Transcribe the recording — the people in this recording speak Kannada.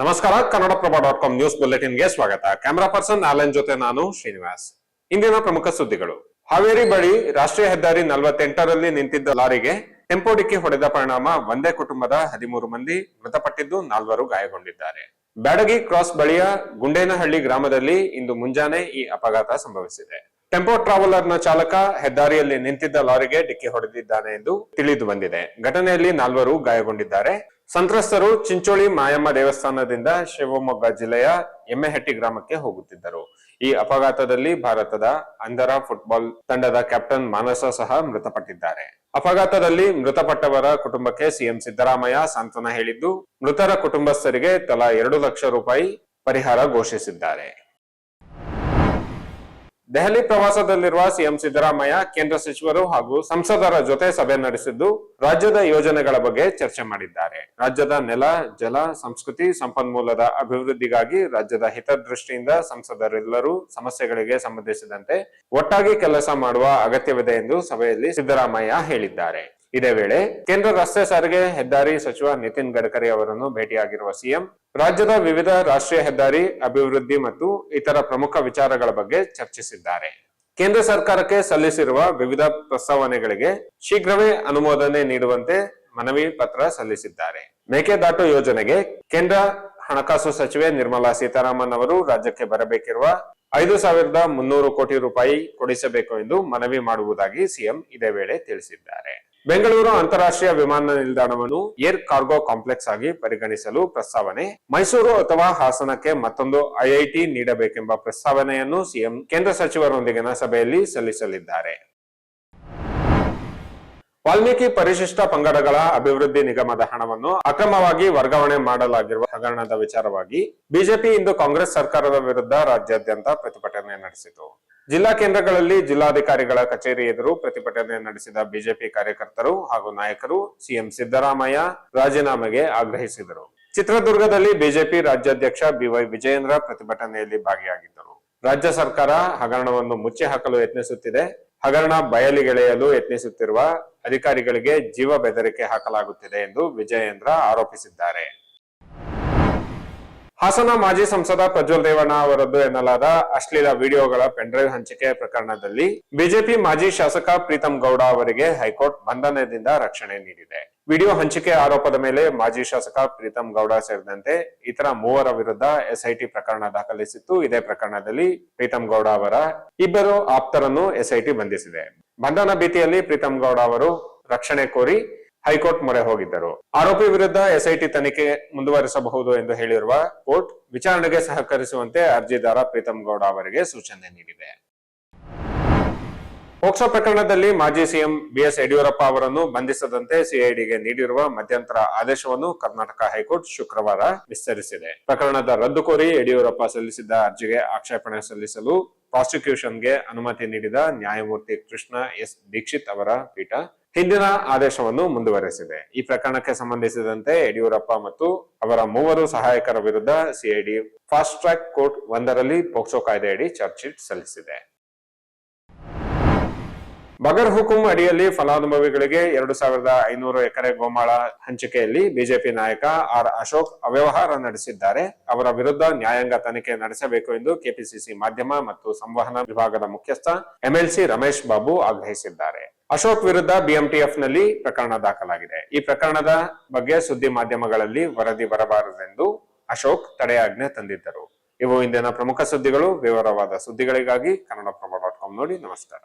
ನಮಸ್ಕಾರ ಕನ್ನಡಪ್ರಭ ಡಾಟ್ ಕಾಮ್ ನ್ಯೂಸ್ ಬುಲೆಟಿನ್ಗೆ ಸ್ವಾಗತ. ಕ್ಯಾಮರಾ ಪರ್ಸನ್ ಆಲನ್ ಜೊತೆ ನಾನು ಶ್ರೀನಿವಾಸ್. ಇಂದಿನ ಪ್ರಮುಖ ಸುದ್ದಿಗಳು. ಹಾವೇರಿ ಬಳಿ ರಾಷ್ಟ್ರೀಯ ಹೆದ್ದಾರಿ ನಲವತ್ತೆಂಟರಲ್ಲಿ ನಿಂತಿದ್ದ ಲಾರಿಗೆ ಟೆಂಪೋ ಡಿಕ್ಕಿ ಹೊಡೆದ ಪರಿಣಾಮ ಒಂದೇ ಕುಟುಂಬದ ಹದಿಮೂರು ಮಂದಿ ಮೃತಪಟ್ಟಿದ್ದು ನಾಲ್ವರು ಗಾಯಗೊಂಡಿದ್ದಾರೆ. ಬ್ಯಾಡಗಿ ಕ್ರಾಸ್ ಬಳಿಯ ಗುಂಡೇನಹಳ್ಳಿ ಗ್ರಾಮದಲ್ಲಿ ಇಂದು ಮುಂಜಾನೆ ಈ ಅಪಘಾತ ಸಂಭವಿಸಿದೆ. ಟೆಂಪೋ ಟ್ರಾವೆಲರ್ನ ಚಾಲಕ ಹೆದ್ದಾರಿಯಲ್ಲಿ ನಿಂತಿದ್ದ ಲಾರಿಗೆ ಡಿಕ್ಕಿ ಹೊಡೆದಿದ್ದಾನೆ ಎಂದು ತಿಳಿದು ಬಂದಿದೆ. ಘಟನೆಯಲ್ಲಿ ನಾಲ್ವರು ಗಾಯಗೊಂಡಿದ್ದಾರೆ. ಸಂತ್ರಸ್ತರು ಚಿಂಚೋಳಿ ಮಾಯಮ್ಮ ದೇವಸ್ಥಾನದಿಂದ ಶಿವಮೊಗ್ಗ ಜಿಲ್ಲೆಯ ಎಮ್ಮೆಹಟ್ಟಿ ಗ್ರಾಮಕ್ಕೆ ಹೋಗುತ್ತಿದ್ದರು. ಈ ಅಪಘಾತದಲ್ಲಿ ಭಾರತದ ಅಂಧರ ಫುಟ್ಬಾಲ್ ತಂಡದ ಕ್ಯಾಪ್ಟನ್ ಮಾನಸ ಸಹ ಮೃತಪಟ್ಟಿದ್ದಾರೆ. ಅಪಘಾತದಲ್ಲಿ ಮೃತಪಟ್ಟವರ ಕುಟುಂಬಕ್ಕೆ ಸಿಎಂ ಸಿದ್ದರಾಮಯ್ಯ ಸಾಂತ್ವನ ಹೇಳಿದ್ದು, ಮೃತರ ಕುಟುಂಬಸ್ಥರಿಗೆ ತಲಾ ಎರಡು ಲಕ್ಷ ರೂಪಾಯಿ ಪರಿಹಾರ ಘೋಷಿಸಿದ್ದಾರೆ. ದೆಹಲಿ ಪ್ರವಾಸದಲ್ಲಿರುವ ಸಿಎಂ ಸಿದ್ದರಾಮಯ್ಯ, ಕೇಂದ್ರ ಸಚಿವರು ಹಾಗೂ ಸಂಸದರ ಜೊತೆ ಸಭೆ ನಡೆಸಿದ್ದು ರಾಜ್ಯದ ಯೋಜನೆಗಳ ಬಗ್ಗೆ ಚರ್ಚೆ ಮಾಡಿದ್ದಾರೆ. ರಾಜ್ಯದ ನೆಲ, ಜಲ, ಸಂಸ್ಕೃತಿ, ಸಂಪನ್ಮೂಲದ ಅಭಿವೃದ್ಧಿಗಾಗಿ ರಾಜ್ಯದ ಹಿತದೃಷ್ಟಿಯಿಂದ ಸಂಸದರೆಲ್ಲರೂ ಸಮಸ್ಯೆಗಳಿಗೆ ಸಂಬಂಧಿಸಿದಂತೆ ಒಟ್ಟಾಗಿ ಕೆಲಸ ಮಾಡುವ ಅಗತ್ಯವಿದೆ ಎಂದು ಸಭೆಯಲ್ಲಿ ಸಿದ್ದರಾಮಯ್ಯ ಹೇಳಿದ್ದಾರೆ. ಇದೇ ವೇಳೆ ಕೇಂದ್ರ ರಸ್ತೆ ಸಾರಿಗೆ ಹೆದ್ದಾರಿ ಸಚಿವ ನಿತಿನ್ ಗಡ್ಕರಿ ಅವರನ್ನು ಭೇಟಿಯಾಗಿರುವ ಸಿಎಂ, ರಾಜ್ಯದ ವಿವಿಧ ರಾಷ್ಟ್ರೀಯ ಹೆದ್ದಾರಿ ಅಭಿವೃದ್ಧಿ ಮತ್ತು ಇತರ ಪ್ರಮುಖ ವಿಚಾರಗಳ ಬಗ್ಗೆ ಚರ್ಚಿಸಿದ್ದಾರೆ. ಕೇಂದ್ರ ಸರ್ಕಾರಕ್ಕೆ ಸಲ್ಲಿಸಿರುವ ವಿವಿಧ ಪ್ರಸ್ತಾವನೆಗಳಿಗೆ ಶೀಘ್ರವೇ ಅನುಮೋದನೆ ನೀಡುವಂತೆ ಮನವಿ ಪತ್ರ ಸಲ್ಲಿಸಿದ್ದಾರೆ. ಮೇಕೆದಾಟು ಯೋಜನೆಗೆ ಕೇಂದ್ರ ಹಣಕಾಸು ಸಚಿವೆ ನಿರ್ಮಲಾ ಸೀತಾರಾಮನ್ ಅವರು ರಾಜ್ಯಕ್ಕೆ ಬರಬೇಕಿರುವ ಐದು ಸಾವಿರದ ಮುನ್ನೂರು ಕೋಟಿ ರೂಪಾಯಿ ಕೊಡಿಸಬೇಕು ಎಂದು ಮನವಿ ಮಾಡುವುದಾಗಿ ಸಿಎಂ ಇದೇ ವೇಳೆ ತಿಳಿಸಿದ್ದಾರೆ. ಬೆಂಗಳೂರು ಅಂತಾರಾಷ್ಟ್ರೀಯ ವಿಮಾನ ನಿಲ್ದಾಣವನ್ನು ಏರ್ ಕಾರ್ಗೋ ಕಾಂಪ್ಲೆಕ್ಸ್ ಆಗಿ ಪರಿಗಣಿಸಲು ಪ್ರಸ್ತಾವನೆ. ಮೈಸೂರು ಅಥವಾ ಹಾಸನಕ್ಕೆ ಮತ್ತೊಂದು ಐಐಟಿ ನೀಡಬೇಕೆಂಬ ಪ್ರಸ್ತಾವನೆಯನ್ನು ಸಿಎಂ, ಕೇಂದ್ರ ಸಚಿವರೊಂದಿಗಿನ ಸಭೆಯಲ್ಲಿ ಸಲ್ಲಿಸಲಿದ್ದಾರೆ. ವಾಲ್ಮೀಕಿ ಪರಿಶಿಷ್ಟ ಪಂಗಡಗಳ ಅಭಿವೃದ್ಧಿ ನಿಗಮದ ಹಣವನ್ನು ಅಕ್ರಮವಾಗಿ ವರ್ಗಾವಣೆ ಮಾಡಲಾಗಿರುವ ಹಗರಣದ ವಿಚಾರವಾಗಿ ಬಿಜೆಪಿ ಇಂದು ಕಾಂಗ್ರೆಸ್ ಸರ್ಕಾರದ ವಿರುದ್ಧ ರಾಜ್ಯಾದ್ಯಂತ ಪ್ರತಿಭಟನೆ ನಡೆಸಿತು. ಜಿಲ್ಲಾ ಕೇಂದ್ರಗಳಲ್ಲಿ ಜಿಲ್ಲಾಧಿಕಾರಿಗಳ ಕಚೇರಿ ಎದುರು ಪ್ರತಿಭಟನೆ ನಡೆಸಿದ ಬಿಜೆಪಿ ಕಾರ್ಯಕರ್ತರು ಹಾಗೂ ನಾಯಕರು ಸಿಎಂ ಸಿದ್ದರಾಮಯ್ಯ ರಾಜೀನಾಮೆಗೆ ಆಗ್ರಹಿಸಿದರು. ಚಿತ್ರದುರ್ಗದಲ್ಲಿ ಬಿಜೆಪಿ ರಾಜ್ಯಾಧ್ಯಕ್ಷ ಬಿವೈ ವಿಜಯೇಂದ್ರ ಪ್ರತಿಭಟನೆಯಲ್ಲಿ ಭಾಗಿಯಾಗಿದ್ದರು. ರಾಜ್ಯ ಸರ್ಕಾರ ಹಗರಣವನ್ನು ಮುಚ್ಚಿ ಹಾಕಲು ಯತ್ನಿಸುತ್ತಿದೆ. ಹಗರಣ ಬಯಲಿಗೆಳೆಯಲು ಯತ್ನಿಸುತ್ತಿರುವ ಅಧಿಕಾರಿಗಳಿಗೆ ಜೀವ ಬೆದರಿಕೆ ಹಾಕಲಾಗುತ್ತಿದೆ ಎಂದು ವಿಜಯೇಂದ್ರ ಆರೋಪಿಸಿದ್ದಾರೆ. ಹಾಸನ ಮಾಜಿ ಸಂಸದ ಪ್ರಜ್ವಲ್ ರೇವಣ್ಣ ಅವರದ್ದು ಎನ್ನಲಾದ ಅಶ್ಲೀಲ ವಿಡಿಯೋಗಳ ಪೆನ್ಡ್ರೈವ್ ಹಂಚಿಕೆ ಪ್ರಕರಣದಲ್ಲಿ ಬಿಜೆಪಿ ಮಾಜಿ ಶಾಸಕ ಪ್ರೀತಮ್ ಗೌಡ ಅವರಿಗೆ ಹೈಕೋರ್ಟ್ ಬಂಧನದಿಂದ ರಕ್ಷಣೆ ನೀಡಿದೆ. ವಿಡಿಯೋ ಹಂಚಿಕೆ ಆರೋಪದ ಮೇಲೆ ಮಾಜಿ ಶಾಸಕ ಪ್ರೀತಂ ಗೌಡ ಸೇರಿದಂತೆ ಇತರ ಮೂವರ ವಿರುದ್ಧ ಎಸ್ಐಟಿ ಪ್ರಕರಣ ದಾಖಲಿಸಿತ್ತು. ಇದೇ ಪ್ರಕರಣದಲ್ಲಿ ಪ್ರೀತಮ್ ಗೌಡ ಅವರ ಇಬ್ಬರು ಆಪ್ತರನ್ನು ಎಸ್ಐಟಿ ಬಂಧಿಸಿದೆ. ಬಂಧನ ಭೀತಿಯಲ್ಲಿ ಪ್ರೀತಮ್ ಗೌಡ ಅವರು ರಕ್ಷಣೆ ಕೋರಿ ಹೈಕೋರ್ಟ್ ಮೊರೆ ಹೋಗಿದ್ದರು. ಆರೋಪಿ ವಿರುದ್ಧ ಎಸ್ಐಟಿ ತನಿಖೆ ಮುಂದುವರಿಸಬಹುದು ಎಂದು ಹೇಳಿರುವ ಕೋರ್ಟ್ ವಿಚಾರಣೆಗೆ ಸಹಕರಿಸುವಂತೆ ಅರ್ಜಿದಾರ ಪ್ರೀತಂ ಗೌಡ ಅವರಿಗೆ ಸೂಚನೆ ನೀಡಿದೆ. ಪೋಕ್ಸೋ ಪ್ರಕರಣದಲ್ಲಿ ಮಾಜಿ ಸಿಎಂ ಬಿಎಸ್ ಯಡಿಯೂರಪ್ಪ ಅವರನ್ನು ಬಂಧಿಸದಂತೆ ಸಿಐಡಿಗೆ ನೀಡಿರುವ ಮಧ್ಯಂತರ ಆದೇಶವನ್ನು ಕರ್ನಾಟಕ ಹೈಕೋರ್ಟ್ ಶುಕ್ರವಾರ ವಿಸ್ತರಿಸಿದೆ. ಪ್ರಕರಣದ ರದ್ದು ಕೋರಿ ಯಡಿಯೂರಪ್ಪ ಸಲ್ಲಿಸಿದ್ದ ಅರ್ಜಿಗೆ ಆಕ್ಷೇಪಣೆ ಸಲ್ಲಿಸಲು ಪ್ರಾಸಿಕ್ಯೂಷನ್ಗೆ ಅನುಮತಿ ನೀಡಿದ ನ್ಯಾಯಮೂರ್ತಿ ಕೃಷ್ಣ ಎಸ್ ದೀಕ್ಷಿತ್ ಅವರ ಪೀಠ ಹಿಂದಿನ ಆದೇಶವನ್ನು ಮುಂದುವರೆಸಿದೆ. ಈ ಪ್ರಕರಣಕ್ಕೆ ಸಂಬಂಧಿಸಿದಂತೆ ಯಡಿಯೂರಪ್ಪ ಮತ್ತು ಅವರ ಮೂವರು ಸಹಾಯಕರ ವಿರುದ್ಧ ಸಿಐಡಿ ಫಾಸ್ಟ್ ಟ್ರ್ಯಾಕ್ ಕೋರ್ಟ್ ಒಂದರಲ್ಲಿ ಪೋಕ್ಸೋ ಕಾಯ್ದೆಯಡಿ ಚಾರ್ಜ್ ಶೀಟ್ ಸಲ್ಲಿಸಿದೆ. ಬಗರ್ ಹುಕುಂ ಅಡಿಯಲ್ಲಿ ಫಲಾನುಭವಿಗಳಿಗೆ ಎರಡು ಸಾವಿರದ ಐನೂರು ಎಕರೆ ಗೋಮಾಳ ಹಂಚಿಕೆಯಲ್ಲಿ ಬಿಜೆಪಿ ನಾಯಕ ಆರ್ ಅಶೋಕ್ ಅವ್ಯವಹಾರ ನಡೆಸಿದ್ದಾರೆ. ಅವರ ವಿರುದ್ಧ ನ್ಯಾಯಾಂಗ ತನಿಖೆ ನಡೆಸಬೇಕು ಎಂದು ಕೆಪಿಸಿಸಿ ಮಾಧ್ಯಮ ಮತ್ತು ಸಂವಹನ ವಿಭಾಗದ ಮುಖ್ಯಸ್ಥ ಎಂಎಲ್ಸಿ ರಮೇಶ್ ಬಾಬು ಆಗ್ರಹಿಸಿದ್ದಾರೆ. ಅಶೋಕ್ ವಿರುದ್ಧ ಬಿಎಂಟಿಎಫ್ನಲ್ಲಿ ಪ್ರಕರಣ ದಾಖಲಾಗಿದೆ. ಈ ಪ್ರಕರಣದ ಬಗ್ಗೆ ಸುದ್ದಿ ಮಾಧ್ಯಮಗಳಲ್ಲಿ ವರದಿ ಬರಬಾರದೆಂದು ಅಶೋಕ್ ತಡೆಯಾಜ್ಞೆ ತಂದಿದ್ದರು. ಇವು ಇಂದಿನ ಪ್ರಮುಖ ಸುದ್ದಿಗಳು. ವಿವರವಾದ ಸುದ್ದಿಗಳಿಗಾಗಿ ಕನ್ನಡಪ್ರಭ ಡಾಟ್ ಕಾಮ್ ನೋಡಿ ನಮಸ್ಕಾರ.